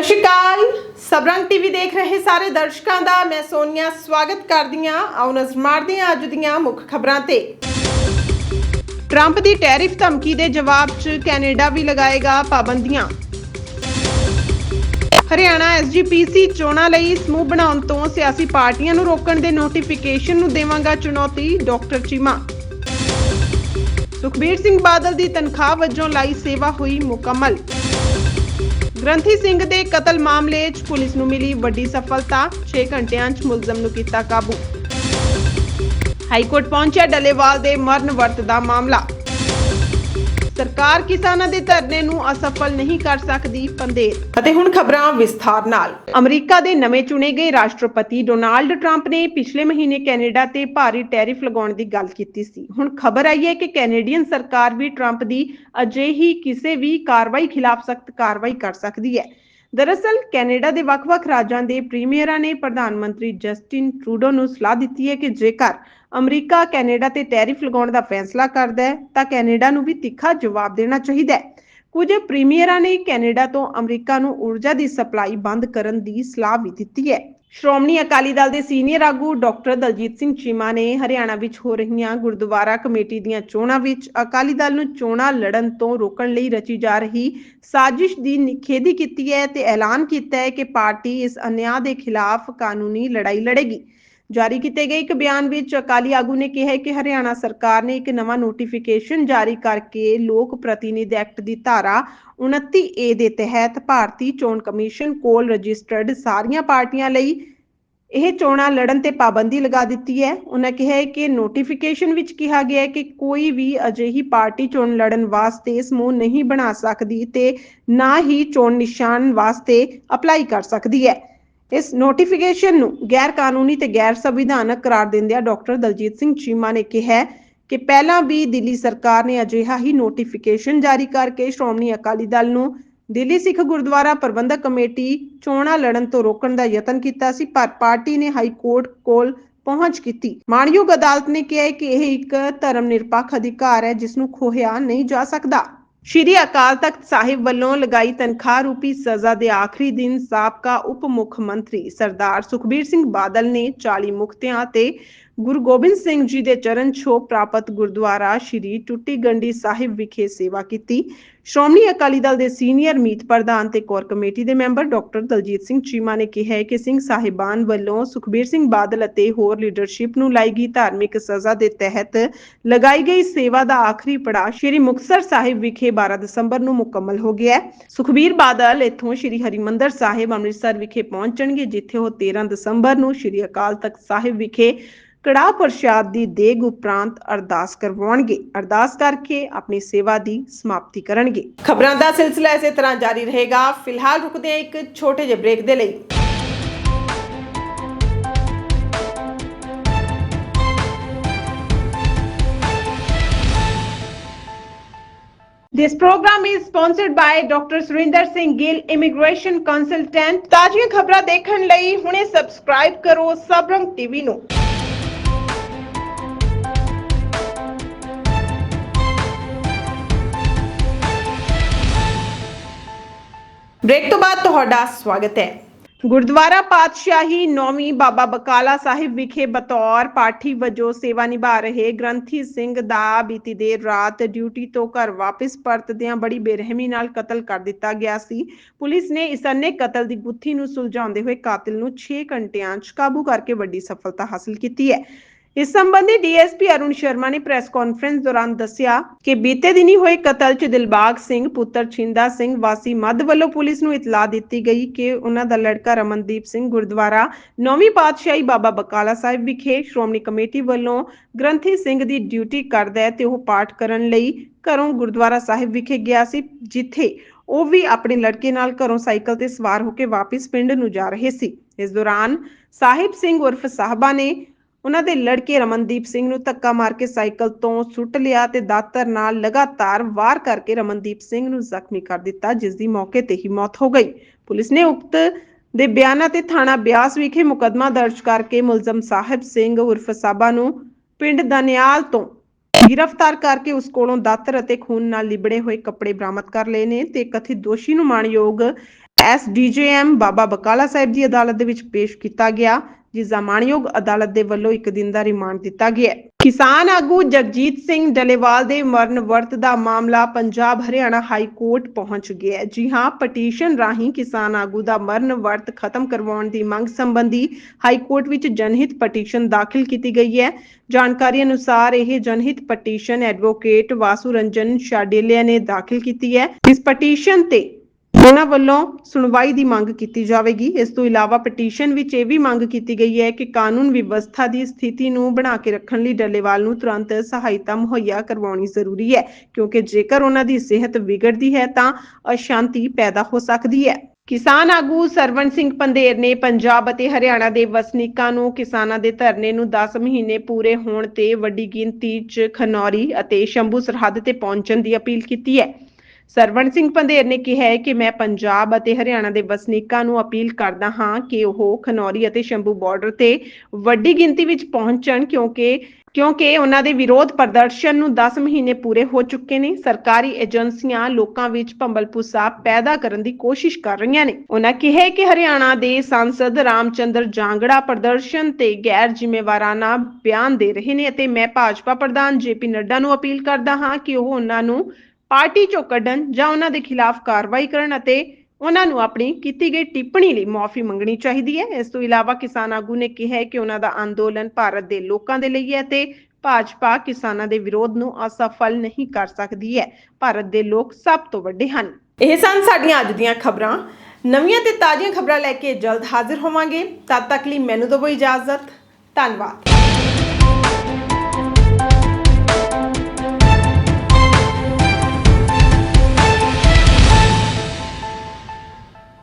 ਸਤਿ ਸ਼੍ਰੀ ਅਕਾਲ। ਸਬਰੰਗ ਟੀਵੀ ਦੇਖ ਰਹੇ ਸਾਰੇ ਦਰਸ਼ਕਾਂ ਦਾ। ਮੈਂ ਸੋਨੀਆ ਸਵਾਗਤ ਕਰਦੀ ਹਾਂ। ਆਓ ਨਜ਼ਰ ਮਾਰਦੇ ਹਾਂ ਅੱਜ ਦੀਆਂ ਮੁੱਖ ਖਬਰਾਂ ਤੇ। ਟਰੰਪ ਦੀ ਟੈਰਿਫ ਧਮਕੀ ਦੇ ਜਵਾਬ 'ਚ ਕੈਨੇਡਾ ਵੀ ਲਗਾਏਗਾ ਪਾਬੰਦੀਆਂ। ਹਰਿਆਣਾ ਐਸਜੀਪੀਸੀ ਚੋਣਾਂ ਲਈ ਸਮੂਹ ਬਣਾਉਣ ਤੋਂ ਸਿਆਸੀ ਪਾਰਟੀਆਂ ਨੂੰ ਰੋਕਣ ਦੇ ਨੋਟੀਫਿਕੇਸ਼ਨ ਨੂੰ ਦੇਵਾਂਗਾ ਚੁਣੌਤੀ ਡਾਕਟਰ ਚੀਮਾ। ਸੁਖਬੀਰ ਸਿੰਘ ਬਾਦਲ ਦੀ ਤਨਖਾਹ ਵਜੋਂ ਲਾਈ ਸੇਵਾ ਹੋਈ ਮੁਕੰਮਲ। ਗ੍ਰੰਥੀ ਸਿੰਘ ਦੇ ਕਤਲ ਮਾਮਲੇ 'ਚ ਪੁਲਿਸ ਨੂੰ ਮਿਲੀ ਵੱਡੀ ਸਫਲਤਾ 6 ਘੰਟਿਆਂ 'ਚ ਮੁਲਜ਼ਮ ਨੂੰ ਕੀਤਾ ਕਾਬੂ। ਹਾਈ ਕੋਰਟ ਪਹੁੰਚਿਆ ਡੱਲੇਵਾਲ ਦੇ ਮਰਨ ਵਰਤ ਦਾ ਮਾਮਲਾ। ਸਰਕਾਰ ਕਿਸਾਨਾਂ ਦੇ ਧਰਨੇ ਨੂੰ ਅਸਫਲ ਨਹੀਂ ਕਰ ਸਕਦੀ ਪੰਦੇਰ ਅਤੇ ਹੁਣ ਖਬਰਾਂ ਵਿਸਥਾਰ ਨਾਲ। ਅਮਰੀਕਾ ਦੇ ਨਵੇਂ ਚੁਣੇ ਗਏ ਰਾਸ਼ਟਰਪਤੀ ਡੋਨਾਲਡ ਟਰੰਪ ਨੇ ਪਿਛਲੇ ਮਹੀਨੇ ਕੈਨੇਡਾ ਤੇ ਭਾਰੀ ਟੈਰਿਫ ਲਗਾਉਣ ਦੀ ਗੱਲ ਕੀਤੀ ਸੀ। ਹੁਣ ਖਬਰ ਆਈ ਹੈ ਕਿ ਕੈਨੇਡੀਅਨ ਸਰਕਾਰ ਵੀ ਟਰੰਪ ਦੀ ਅਜਿਹੀ ਕਿਸੇ ਵੀ ਕਾਰਵਾਈ ਖਿਲਾਫ ਸਖਤ ਕਾਰਵਾਈ ਕਰ ਸਕਦੀ ਹੈ। ਦਰਅਸਲ ਕੈਨੇਡਾ ਦੇ ਵੱਖ-ਵੱਖ ਰਾਜਾਂ ਦੇ ਪ੍ਰੀਮੀਅਰਾਂ ਨੇ ਪ੍ਰਧਾਨ ਮੰਤਰੀ ਜਸਟਿਨ ਟਰੂਡੋ ਨੂੰ ਸਲਾਹ ਦਿੱਤੀ ਹੈ ਕਿ ਜੇਕਰ ਅਮਰੀਕਾ, ਕੈਨੇਡਾ ਤੇ ਟੈਰਿਫ ਲਗਾਉਣ ਦਾ ਫੈਸਲਾ ਕਰਦਾ ਹੈ, ਤਾਂ ਕੈਨੇਡਾ ਨੂੰ ਵੀ ਤਿੱਖਾ ਜਵਾਬ ਦੇਣਾ ਚਾਹੀਦਾ ਹੈ। ਕੁਝ ਪ੍ਰੀਮੀਅਰਾਂ ਨੇ ਕੈਨੇਡਾ ਤੋਂ ਅਮਰੀਕਾ ਨੂੰ ਊਰਜਾ ਦੀ ਸਪਲਾਈ ਬੰਦ ਕਰਨ ਦੀ ਸਲਾਹ ਵੀ ਦਿੱਤੀ ਹੈ। ਸ਼੍ਰੋਮਣੀ ਅਕਾਲੀ ਦਲ ਦੇ ਸੀਨੀਅਰ ਆਗੂ ਡਾਕਟਰ ਦਲਜੀਤ ਸਿੰਘ ਚੀਮਾ ਨੇ ਹਰਿਆਣਾ ਵਿੱਚ ਹੋ ਰਹੀਆਂ ਗੁਰਦੁਆਰਾ ਕਮੇਟੀ ਦੀਆਂ ਚੋਣਾਂ ਵਿੱਚ ਅਕਾਲੀ ਦਲ ਨੂੰ ਚੋਣਾਂ ਲੜਨ ਤੋਂ ਰੋਕਣ ਲਈ ਰਚੀ ਜਾ ਰਹੀ ਸਾਜ਼ਿਸ਼ ਦੀ ਨਿਖੇਧੀ ਕੀਤੀ ਹੈ ਤੇ ਐਲਾਨ ਕੀਤਾ ਹੈ ਕਿ ਪਾਰਟੀ ਇਸ ਅਨਿਆਂ ਦੇ ਖਿਲਾਫ ਕਾਨੂੰਨੀ ਲੜਾਈ ਲੜੇਗੀ। ਜਾਰੀ ਕੀਤੇ ਗਏ ਇੱਕ ਬਿਆਨ ਵਿੱਚ ਅਕਾਲੀ ਆਗੂ ਨੇ ਕਿਹਾ ਕਿ ਹਰਿਆਣਾ ਸਰਕਾਰ ਨੇ ਇੱਕ ਨਵਾਂ ਨੋਟੀਫਿਕੇਸ਼ਨ ਜਾਰੀ ਕਰਕੇ ਲੋਕ ਪ੍ਰਤੀਨਿਧ ਐਕਟ ਦੀ ਧਾਰਾ 29 ਏ ਦੇ ਤਹਿਤ ਭਾਰਤੀ ਚੋਣ ਕਮਿਸ਼ਨ ਕੋਲ ਰਜਿਸਟਰਡ ਸਾਰੀਆਂ ਪਾਰਟੀਆਂ ਲਈ ਇਹ ਚੋਣਾਂ ਲੜਨ ਤੇ ਪਾਬੰਦੀ ਲਗਾ ਦਿੱਤੀ ਹੈ। ਉਹਨਾਂ ਕਿਹਾ ਕਿ ਨੋਟੀਫਿਕੇਸ਼ਨ ਵਿੱਚ ਕਿਹਾ ਗਿਆ ਹੈ ਕਿ ਕੋਈ ਵੀ ਅਜਿਹੀ ਪਾਰਟੀ ਚੋਣ ਲੜਨ ਵਾਸਤੇ ਸਮੂਹ ਨਹੀਂ ਬਣਾ ਸਕਦੀ ਤੇ ਨਾ ਹੀ ਚੋਣ ਨਿਸ਼ਾਨ ਵਾਸਤੇ ਅਪਲਾਈ ਕਰ ਸਕਦੀ ਹੈ। ਇਸ ਨੋਟੀਫਿਕੇਸ਼ਨ ਨੂੰ ਗੈਰ ਕਾਨੂੰਨੀ ਤੇ ਗੈਰ ਸੰਵਿਧਾਨਕ ਕਰਾਰ ਦਿੰਦਿਆਂ ਡਾਕਟਰ ਦਲਜੀਤ ਸਿੰਘ ਚੀਮਾ ਨੇ ਕਿਹਾ ਕਿ ਪਹਿਲਾਂ ਵੀ ਦਿੱਲੀ ਸਰਕਾਰ ਨੇ ਅਜਿਹਾ ਹੀ ਨੋਟੀਫਿਕੇਸ਼ਨ ਜਾਰੀ ਕਰਕੇ ਸ਼੍ਰੋਮਣੀ ਅਕਾਲੀ ਦਲ ਨੂੰ ਦਿੱਲੀ ਸਿੱਖ ਗੁਰਦੁਆਰਾ ਪ੍ਰਬੰਧਕ ਕਮੇਟੀ ਚੋਣਾਂ ਲੜਨ ਤੋਂ ਰੋਕਣ ਦਾ ਯਤਨ ਕੀਤਾ ਸੀ, ਪਰ ਪਾਰਟੀ ਨੇ ਹਾਈ ਕੋਰਟ ਕੋਲ ਪਹੁੰਚ ਕੀਤੀ। ਮਾਨਯੋਗ ਅਦਾਲਤ ਨੇ ਕਿਹਾ ਕਿ ਇਹ ਇੱਕ ਧਰਮ ਨਿਰਪੱਖ ਅਧਿਕਾਰ ਹੈ, ਜਿਸ ਨੂੰ ਖੋਹਿਆ ਨਹੀਂ ਜਾ ਸਕਦਾ। ਸ਼੍ਰੀ ਅਕਾਲ ਤਖਤ ਸਾਹਿਬ ਵੱਲੋਂ ਲਗਾਈ ਤਨਖਾਹ ਰੂਪੀ ਸਜ਼ਾ ਦੇ ਆਖਰੀ ਦਿਨ ਸਾਬਕਾ ਉਪ ਮੁੱਖ ਮੰਤਰੀ ਸਰਦਾਰ ਸੁਖਬੀਰ ਸਿੰਘ ਬਾਦਲ ਨੇ 40 ਮੁਕਤਿਆਂ ਤੇ ਗੁਰੂ ਗੋਬਿੰਦ ਸਿੰਘ ਜੀ ਦੇ ਚਰਨ ਛੋਹ ਪ੍ਰਾਪਤ ਗੁਰਦੁਆਰਾ ਸ਼੍ਰੀ ਟੁੱਟੀ ਗੰਡੀ ਸਾਹਿਬ ਵਿਖੇ ਸੇਵਾ ਕੀਤੀ। ਸ਼੍ਰੋਮਣੀ ਅਕਾਲੀ ਦਲ ਦੇ ਸੀਨੀਅਰ ਮੀਤ ਪ੍ਰਧਾਨ ਤੇ ਕੋਰ ਕਮੇਟੀ ਦੇ ਮੈਂਬਰ ਡਾਕਟਰ ਦਲਜੀਤ ਸਿੰਘ ਚੀਮਾ ਨੇ ਕਿਹਾ ਕਿ ਸਿੰਘ ਸਾਹਿਬਾਨ ਵੱਲੋਂ ਸੁਖਬੀਰ ਸਿੰਘ ਬਾਦਲ ਅਤੇ ਹੋਰ ਲੀਡਰਸ਼ਿਪ ਨੂੰ ਲਾਈ ਗਈ ਧਾਰਮਿਕ ਸਜ਼ਾ ਦੇ ਤਹਿਤ ਲਗਾਈ ਗਈ ਸੇਵਾ ਦਾ ਆਖਰੀ ਪੜਾਅ ਸ਼੍ਰੀ ਮੁਕਤਸਰ ਸਾਹਿਬ ਵਿਖੇ 12 ਦਸੰਬਰ ਨੂੰ ਮੁਕੰਮਲ ਹੋ ਗਿਆ ਹੈ। ਸੁਖਬੀਰ ਬਾਦਲ ਇੱਥੋਂ ਸ਼੍ਰੀ ਹਰਿਮੰਦਰ ਸਾਹਿਬ ਅੰਮ੍ਰਿਤਸਰ ਵਿਖੇ ਪਹੁੰਚਣਗੇ, ਜਿੱਥੇ ਉਹ 13 ਦਸੰਬਰ ਨੂੰ ਸ਼੍ਰੀ ਅਕਾਲ ਤਖਤ ਸਾਹਿਬ ਵਿਖੇ ਕੜਾਹ ਪ੍ਰਸ਼ਾਦ ਦੀ ਦੇਗ ਉਪਰੰਤ ਅਰਦਾਸ ਕਰਵਾਉਣਗੇ ਅਰਦਾਸ ਕਰਕੇ ਆਪਣੀ ਸੇਵਾ ਦੀ ਸਮਾਪਤੀ ਕਰਨਗੇ ਖਬਰਾਂ ਦਾ ਸਿਲਸਿਲਾ ਇਸੇ ਤਰ੍ਹਾਂ ਜਾਰੀ ਰਹੇਗਾ ਫਿਲਹਾਲ ਰੁਕਦੇ ਹਾਂ ਇੱਕ ਛੋਟੇ ਜਿਹੇ ਬ੍ਰੇਕ ਦੇ ਲਈ This program is sponsored by Dr. Surinder Singh Gill, Immigration Consultant. ਤਾਜ਼ੀਆਂ ਖਬਰਾਂ ਦੇਖਣ ਲਈ ਹੁਣੇ ਸਬਸਕ੍ਰਾਈਬ ਕਰੋ ਸਬਰੰਗ ਟੀਵੀ ਨੂੰ। ਬ੍ਰੇਕ ਤੋਂ ਬਾਅਦ ਤੁਹਾਡਾ ਸਵਾਗਤ ਹੈ। ਗੁਰਦੁਆਰਾ ਪਾਤਸ਼ਾਹੀ ਨੌਵੀਂ ਬਾਬਾ ਬਕਾਲਾ ਸਾਹਿਬ ਵਿਖੇ ਬਤੌਰ ਪਾਠੀ ਵਜੋਂ ਸੇਵਾ ਨਿਭਾ ਰਹੇ ਗ੍ਰੰਥੀ ਸਿੰਘ ਦਾ ਬੀਤੀ ਦੇਰ ਰਾਤ ਡਿਊਟੀ ਤੋਂ ਘਰ ਵਾਪਸ ਪਰਤਦਿਆਂ ਬੜੀ ਬੇਰਹਿਮੀ ਨਾਲ ਕਤਲ ਕਰ ਦਿੱਤਾ ਗਿਆ ਸੀ। ਪੁਲਿਸ ਨੇ ਇਸ ਅੰਨੇ ਕਤਲ ਦੀ ਗੁੱਥੀ ਨੂੰ ਸੁਲਝਾਉਂਦੇ ਹੋਏ ਕਾਤਿਲ ਨੂੰ 6 ਘੰਟਿਆਂ 'ਚ ਕਾਬੂ ਕਰਕੇ ਵੱਡੀ ਸਫਲਤਾ ਹਾਸਲ ਕੀਤੀ ਹੈ। ਇਸ ਸੰਬੰਧੀ ਡੀਐਸਪੀ ਅਰੁਣ ਸ਼ਰਮਾ ਨੇ ਪ੍ਰੈਸ ਕਾਨਫਰੰਸ ਦੌਰਾਨ ਦੱਸਿਆ ਕਿ ਬੀਤੇ ਦਿਨੀ ਹੋਏ ਕਤਲ 'ਚ ਦਿਲਬਾਗ ਸਿੰਘ, ਪੁੱਤਰ ਛਿੰਦਾ ਸਿੰਘ, ਵਾਸੀ ਮੱਧ ਵੱਲੋਂ ਪੁਲਿਸ ਨੂੰ ਇਤਲਾਹ ਦਿੱਤੀ ਗਈ ਕਿ ਉਹਨਾਂ ਦਾ ਲੜਕਾ ਰਮਨਦੀਪ ਸਿੰਘ ਗੁਰਦੁਆਰਾ, ਨੌਵੀਂ ਪਾਤਸ਼ਾਹੀ ਬਾਬਾ ਬਕਾਲਾ ਸਾਹਿਬ ਵਿਖੇ ਸ਼੍ਰੋਮਣੀ ਕਮੇਟੀ ਵੱਲੋਂ ਗ੍ਰੰਥੀ ਸਿੰਘ ਦੀ ਡਿਊਟੀ ਕਰਦਾ ਹੈ ਤੇ ਉਹ ਪਾਠ ਕਰਨ ਲਈ ਘਰੋਂ ਗੁਰਦੁਆਰਾ ਸਾਹਿਬ ਵਿਖੇ ਗਿਆ ਸੀ, ਜਿੱਥੇ ਉਹ ਵੀ ਆਪਣੇ ਲੜਕੇ ਨਾਲ ਘਰੋਂ ਸਾਈਕਲ ਤੇ ਸਵਾਰ ਹੋ ਕੇ ਵਾਪਸ ਪਿੰਡ ਨੂੰ ਜਾ ਰਹੇ ਸੀ। ਇਸ ਦੌਰਾਨ ਸਾਹਿਬ ਸਿੰਘ ਉਰਫ ਸਾਹਿਬਾ ਨੇ ਉਹਨਾਂ ਦੇ ਲੜਕੇ ਰਮਨਦੀਪ ਸਿੰਘ ਨੂੰ ਧੱਕਾ ਮਾਰ ਕੇ ਸਾਈਕਲ ਤੋਂ ਸੁੱਟ ਲਿਆ ਤੇ ਦਾਤਰ ਨਾਲ ਲਗਾਤਾਰ ਵਾਰ ਕਰਕੇ ਰਮਨਦੀਪ ਸਿੰਘ ਨੂੰ ਜ਼ਖਮੀ ਕਰ ਦਿੱਤਾ ਜਿਸ ਦੀ ਮੌਕੇ ਤੇ ਹੀ ਮੌਤ ਹੋ ਗਈ। ਪੁਲਿਸ ਨੇ ਉਕਤ ਦੇ ਬਿਆਨਾਂ ਤੇ ਥਾਣਾ ਬਿਆਸ ਵਿਖੇ ਮੁਕੱਦਮਾ ਦਰਜ ਕਰਕੇ ਮੁਲਜ਼ਮ ਸਾਹਿਬ ਸਿੰਘ ਉਰਫ ਸਾਬਾ ਨੂੰ ਪਿੰਡ ਦਨਿਆਲ ਤੋਂ ਗ੍ਰਿਫਤਾਰ ਕਰਕੇ ਉਸ ਕੋਲੋਂ ਦਾਤਰ ਅਤੇ ਖੂਨ ਨਾਲ ਲਿਬੜੇ ਹੋਏ ਕੱਪੜੇ ਬਰਾਮਦ ਕਰ ਲਏ ਨੇ ਤੇ ਕਥਿਤ ਦੋਸ਼ੀ ਨੂੰ ਮਾਣਯੋਗ ਐਸਡੀਜੇਐਮ ਬਾਬਾ ਬਕਾਲਾ ਸਾਹਿਬ ਦੀ ਅਦਾਲਤ ਦੇ ਵਿੱਚ ਪੇਸ਼ ਕੀਤਾ ਗਿਆ। ਜਿਸ ਦਾ ਮਾਣਯੋਗ ਅਦਾਲਤ ਦੇ ਵੱਲੋਂ ਇੱਕ ਦਿਨ ਦਾ ਰਿਮਾਂਡ ਦਿੱਤਾ ਗਿਆ। ਹੈ। ਕਿਸਾਨ ਆਗੂ ਜਗਜੀਤ ਸਿੰਘ ਡਲੇਵਾਲ ਦੇ ਮਰਨ ਵਰਤ ਦਾ ਮਾਮਲਾ ਪੰਜਾਬ ਹਰਿਆਣਾ ਹਾਈ ਕੋਰਟ ਪਹੁੰਚ ਗਿਆ ਹੈ। ਜੀ ਹਾਂ, ਪਟੀਸ਼ਨ ਰਾਹੀਂ ਕਿਸਾਨ ਆਗੂ ਦਾ ਮਰਨ ਵਰਤ ਖਤਮ ਕਰਵਾਉਣ ਦੀ ਮੰਗ ਸੰਬੰਧੀ ਹਾਈ ਕੋਰਟ ਵਿੱਚ ਜਨਹਿਤ ਪਟੀਸ਼ਨ ਦਾਖਲ ਕੀਤੀ ਗਈ ਹੈ। ਜਾਣਕਾਰੀ ਅਨੁਸਾਰ ਇਹ ਜਨਹਿਤ ਪਟੀਸ਼ਨ ਐਡਵੋਕੇਟ ਵਾਸੂ ਰੰਜਨ ਸ਼ਾਡੇਲਿਆ ਨੇ ਦਾਖਲ ਕੀਤੀ ਹੈ। ਇਸ ਪਟੀਸ਼ਨ ਤੇ ਉਹਨਾਂ ਵੱਲੋਂ ਸੁਣਵਾਈ ਦੀ ਮੰਗ ਕੀਤੀ ਜਾਵੇਗੀ। ਇਸ ਤੋਂ ਇਲਾਵਾ ਪਟੀਸ਼ਨ ਵਿੱਚ ਇਹ ਵੀ ਮੰਗ ਕੀਤੀ ਗਈ ਹੈ ਕਿ ਕਾਨੂੰਨ ਵਿਵਸਥਾ ਦੀ ਸਥਿਤੀ ਨੂੰ ਬਣਾ ਕੇ ਰੱਖਣ ਲਈ ਡੱਲੇਵਾਲ ਨੂੰ ਤੁਰੰਤ ਸਹਾਇਤਾ ਮੁਹੱਈਆ ਕਰਵਾਉਣੀ ਜ਼ਰੂਰੀ ਹੈ, ਕਿਉਂਕਿ ਜੇਕਰ ਉਹਨਾਂ ਦੀ ਸਿਹਤ ਵਿਗੜਦੀ ਹੈ ਤਾਂ ਅਸ਼ਾਂਤੀ ਪੈਦਾ ਹੋ ਸਕਦੀ ਹੈ। ਕਿਸਾਨ ਆਗੂ ਸਰਵਣ ਸਿੰਘ ਪੰਧੇਰ ਨੇ ਪੰਜਾਬ ਅਤੇ ਹਰਿਆਣਾ ਦੇ ਵਸਨੀਕਾਂ ਨੂੰ ਕਿਸਾਨਾਂ ਦੇ ਧਰਨੇ ਨੂੰ 10 ਮਹੀਨੇ ਪੂਰੇ ਹੋਣ ਤੇ ਵੱਡੀ ਗਿਣਤੀ 'ਚ ਖਨੌਰੀ ਅਤੇ ਸ਼ੰਭੂ ਸਰਹੱਦ ਤੇ ਪਹੁੰਚਣ ਦੀ ਅਪੀਲ ਕੀਤੀ ਹੈ। ਸਰਵਣ ਸਿੰਘ ਪੰਧੇਰ ਨੇ ਕਿਹਾ ਹੈ ਕਿ ਮੈਂ ਪੰਜਾਬ ਅਤੇ ਹਰਿਆਣਾ ਦੇ ਵਸਨੀਕਾਂ ਨੂੰ ਅਪੀਲ ਕਰਦਾ ਹਾਂ ਕਿ ਉਹ ਖਨੌਰੀ ਅਤੇ ਸ਼ੰਭੂ ਬਾਰਡਰ ਤੇ ਵੱਡੀ ਗਿਣਤੀ ਵਿੱਚ ਪਹੁੰਚਣ ਕਿਉਂਕਿ ਕਿਉਂਕਿ ਉਹਨਾਂ ਦੇ ਵਿਰੋਧ ਪ੍ਰਦਰਸ਼ਨ ਨੂੰ 10 ਮਹੀਨੇ ਪੂਰੇ ਹੋ ਚੁੱਕੇ ਨੇ। ਸਰਕਾਰੀ ਏਜੰਸੀਆਂ ਲੋਕਾਂ ਵਿੱਚ ਭੰਬਲਪੁਸਾ ਪੈਦਾ ਕਰਨ ਦੀ ਕੋਸ਼ਿਸ਼ ਕਰ ਰਹੀਆਂ ਨੇ। ਉਹਨਾਂ ਕਿਹਾ ਕਿ ਹਰਿਆਣਾ ਦੇ ਸੰਸਦ ਰਾਮਚੰਦਰ ਜਾਂਗੜਾ ਪ੍ਰਦਰਸ਼ਨ ਤੇ ਗੈਰ ਜ਼ਿੰਮੇਵਾਰਾਨਾ ਬਿਆਨ ਦੇ ਰਹੇ ਨੇ ਅਤੇ ਮੈਂ ਭਾਜਪਾ ਪ੍ਰਧਾਨ ਜੇਪੀ ਨੱਡਾ ਨੂੰ ਅਪੀਲ ਕਰਦਾ ਹਾਂ ਕਿ ਉਹ ਉਹਨਾਂ ਨੂੰ ਪਾਰਟੀ ਚੋਂ ਕੱਢਣ ਜਾਂ ਉਹਨਾਂ ਦੇ ਖਿਲਾਫ ਕਾਰਵਾਈ ਕਰਨ ਅਤੇ ਉਹਨਾਂ ਨੂੰ ਆਪਣੀ ਕੀਤੀ ਗਈ ਟਿੱਪਣੀ ਲਈ ਮਾਫੀ ਮੰਗਣੀ ਚਾਹੀਦੀ ਹੈ। ਇਸ ਤੋਂ ਇਲਾਵਾ ਕਿਸਾਨ ਆਗੂ ਨੇ ਕਿਹਾ ਕਿ ਉਹਨਾਂ ਦਾ ਅੰਦੋਲਨ ਭਾਰਤ ਦੇ ਲੋਕਾਂ ਦੇ ਲਈ ਹੈ ਤੇ ਭਾਜਪਾ ਕਿਸਾਨਾਂ ਦੇ ਵਿਰੋਧ ਨੂੰ ਅਸਫਲ ਨਹੀਂ ਕਰ ਸਕਦੀ ਹੈ। ਭਾਰਤ ਦੇ ਲੋਕ ਸਭ ਤੋਂ ਵੱਡੇ ਹਨ। ਇਹ ਸਨ ਸਾਡੀਆਂ ਅੱਜ ਦੀਆਂ ਖਬਰਾਂ। ਨਵੀਆਂ ਤੇ ਤਾਜ਼ੀਆਂ ਖਬਰਾਂ ਲੈ ਕੇ ਜਲਦ ਹਾਜ਼ਰ ਹੋਵਾਂਗੇ। ਤਦ ਤੱਕ ਲਈ ਮੈਨੂੰ ਦਿਓ ਇਜਾਜ਼ਤ। ਧੰਨਵਾਦ।